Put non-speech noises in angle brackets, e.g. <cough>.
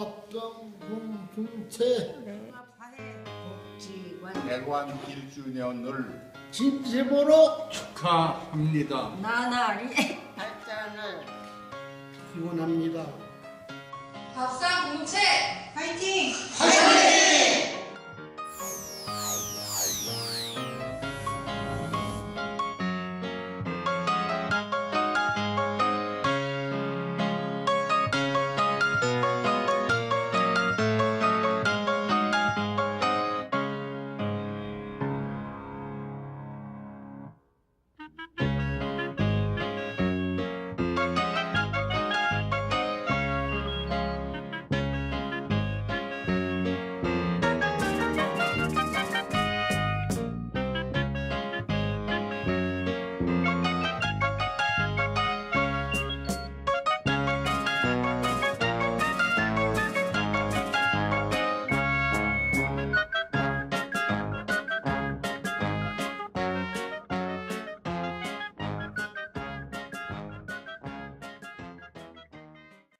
합동 공동체. 네. 대관 1주년을 진심으로 축하합니다. 나날이 <laughs> 발전을. 기원합니다. 밥상 공채!